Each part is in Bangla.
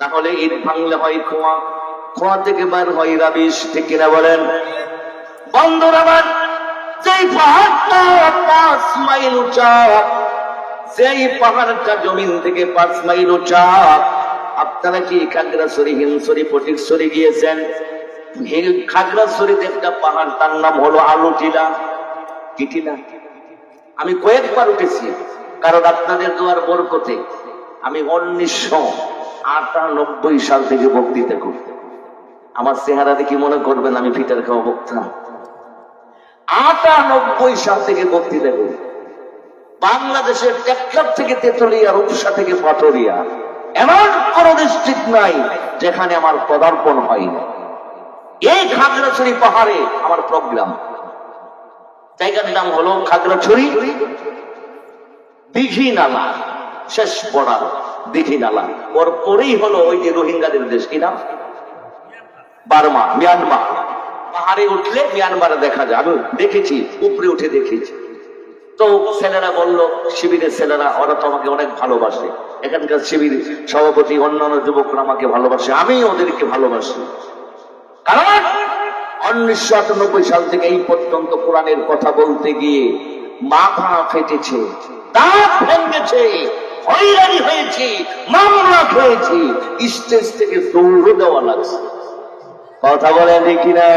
তাহলে ইট ভাঙলে হয় খোয়া খোয়া থেকে বার হয় রাবিশ, ঠিক কিনা বলেন? বন্ধুর আমার, যেই পাহাড়টা পাঁচ মাইল উঁচা সেই পাহাড়টা জমিন থেকে পাঁচ মাইল উঁচা, আপনারা কি খাগড়াছড়ি হিমছড়ি ফটিকছড়ি গিয়েছেন? খাগড়াছড়িতে একটা পাহাড়, তার নাম হলো আলু টিলা কি টিলা? আমি কয়েকবার উঠেছি, কারণ আপনাদের দোয়ার বরকতে আমি উনিশশো আটানব্বই সাল থেকে বক্তৃতা করি। আমার চেহারা দেখি মনে করবেন আমি ফিটার খাওয়া বক্তা। আটানব্বই সাল থেকে বক্তৃতা করি। বাংলাদেশের টেকনাফ থেকে রূপসা থেকে এমন কোন নাই যেখানে আমার পদার্পণ হয়নি এই খাগড়াছড়ি পাহাড়ে আমার প্রোগ্রাম জায়গার নাম হলো খাগড়াছড়ি দিঘি নালা শেষ পড়ার দিঘি নালা ওর পরেই হলো ওই যে রোহিঙ্গাদের দেশ, কি নাম? Burma, Myanmar. পাহাড়ে উঠলে মিয়ানমারে দেখা যায়। আমি দেখেছি, উপরে উঠে দেখেছি। তো ছেলেরা বলল, শিবিরের ছেলেরা, ওরা তো আমাকে অনেক ভালোবাসে। এখানকার শিবির সভাপতি, অন্যান্য যুবকরা আমাকে ভালোবাসে। আমি ওদেরকে ভালোবাসি। কারণ উনিশশো আটানব্বই সাল থেকে এই পর্যন্ত কোরআনের কথা বলতে গিয়ে মাথা ফেটেছে, দাঁত ভেঙেছে। হয়রানি হয়েছে মামলা খেয়েছি স্টেজ থেকে দৌড় দেওয়া লাগছে। কথা বলেন দেখি না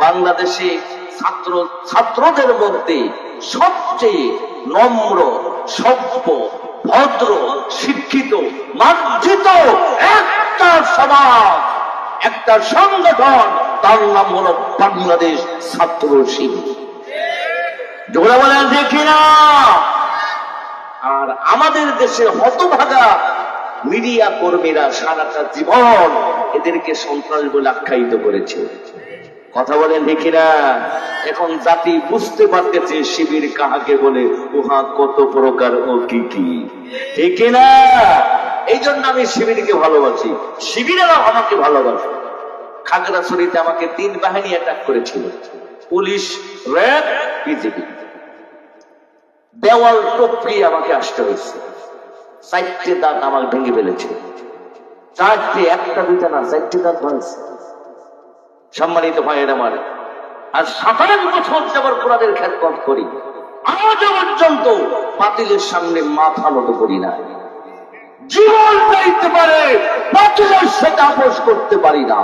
বাংলাদেশে ছাত্র, ছাত্রদের মধ্যে সবচেয়ে নম্র, সভ্য, ভদ্র, শিক্ষিত, মার্জিত একটা সমাজ, একটা সংগঠন, তার নাম হলো বাংলাদেশ ছাত্র শিবির। জোড়া বলেন দেখি না আর আমাদের দেশের হতভাগা মিডিয়া কর্মীরা সারাটা জীবন এদেরকে সন্ত্রাস বলে আখ্যায়িত করেছে। কথা বলেন দেখি না এখন জাতি বুঝতে পারতেছে শিবির কাহাকে বলে, উহা কত প্রকার ও কি কি। ঠিক না এই জন্য আমি শিবিরকে ভালোবাসি। শিবিরেরা আমাকে ভালোবাসে। খাগড়াছড়িতে আমাকে তিন বাহিনী অ্যাটাক করেছিল। পুলিশ, র্যাব বিজেপি দেওয়াল টপকিয়ে আমাকে আসতে হয়েছে। চারটে দাঁত আমার ভেঙে ফেলেছে। চারটে, একটা, দুইটা না, চারটে দাঁত ভাঙছে সম্মানিত ভাইয়ের আমার, আর সাতাশ বছর যাবার কোরআনের খ্যাতপথ করি। আজ পর্যন্ত বাতিলের সামনে মাথা নত করি না। জীবন চাইতে পারে, বাতিলের সাথে আপোষ করতে পারি না।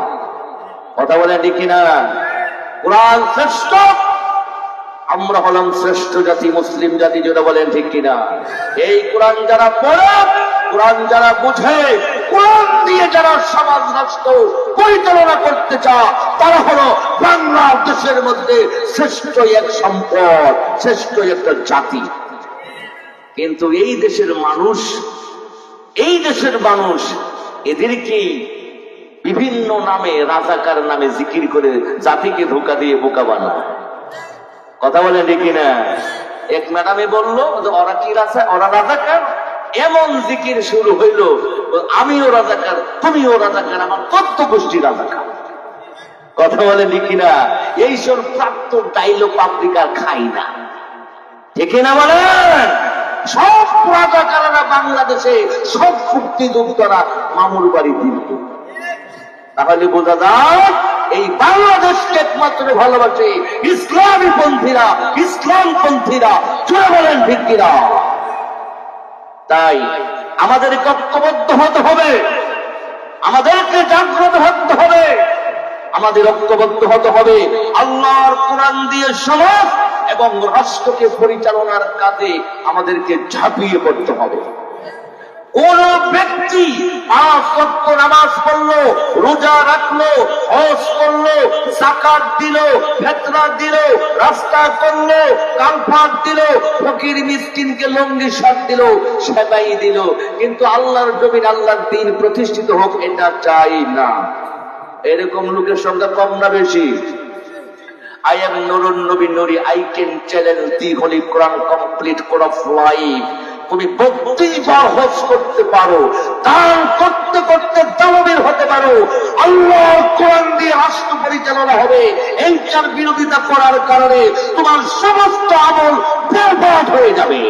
কথা বলে দেখি না কোরআন শ্রেষ্ঠ আমরা হলাম শ্রেষ্ঠ জাতি, মুসলিম জাতি যেটা বলেন ঠিক কিনা। এই কোরআন যারা পড়ে, কোরআন যারা বুঝে, কোরআন দিয়ে যারা সমাজ রাষ্ট্র পরিচালনা করতে চায়, তারা হলো বাংলাদেশের মধ্যে শ্রেষ্ঠ এক সম্পদ, শ্রেষ্ঠ একটা জাতি। কিন্তু এই দেশের মানুষ, এই দেশের মানুষ এদেরকে বিভিন্ন নামে, রাজাকার নামে জিকির করে জাতিকে ধোকা দিয়ে বোকা বানায়? কথা বলে দেখি না এক ম্যাডামে বলল ওরা কি রাজা? ওরা রাজাকার? এমন জিকির শুরু হইল আমিও রাজাকার, তুমিও রাজাকার, আমার তত্ত্ব গোষ্ঠী রাজাকার। কথা বলে লিখি না এইসব প্রাপ্ত ডাইলো পাবলিকার খাই না। ঠিক না বলেন? সব রাজাকাররা বাংলাদেশে সব মুক্তিযোদ্ধারা মামুর বাড়ি দিল তাহলে বোঝা যায় এই বাংলাদেশকে একমাত্র ভালোবাসে ইসলামী পন্থীরা, ইসলাম পন্থীরা চলে বলেন ভিত্তিরা তাই আমাদেরকে ঐক্যবদ্ধ হতে হবে, আমাদেরকে জাগ্রত হতে হবে, আমাদের ঐক্যবদ্ধ হতে হবে আল্লাহর কোরআন দিয়ে সমাজ এবং রাষ্ট্রকে পরিচালনার কাজে আমাদেরকে ঝাঁপিয়ে পড়তে হবে। কোন ব্যক্তি ওয়াক্ত নামাজ পড়ল, রোজা রাখল, হজ করল, জাকাত দিল ফেতরা দিল, রাস্তা করল কালফাট দিল, ফকির মিসকিনকে লঙ্গি সার দিল সেবাই দিল কিন্তু আল্লাহর জমিন, আল্লাহর দিন প্রতিষ্ঠিত হোক, এটা চাই না এরকম লোকের সংখ্যা কম না বেশি I am Nurun Nabi Nuri. I can challenge the Holy Quran complete code of life. তুমি বক্তি হজ করতে পারো, দান করতে করতে দানবীর হতে পারো। আল্লাহ কোরআন দিয়ে রাষ্ট্র পরিচালনা হবে। এইটার বিরোধিতা করার কারণে তোমার সমস্ত আমল বরবাদ হয়ে যাবে।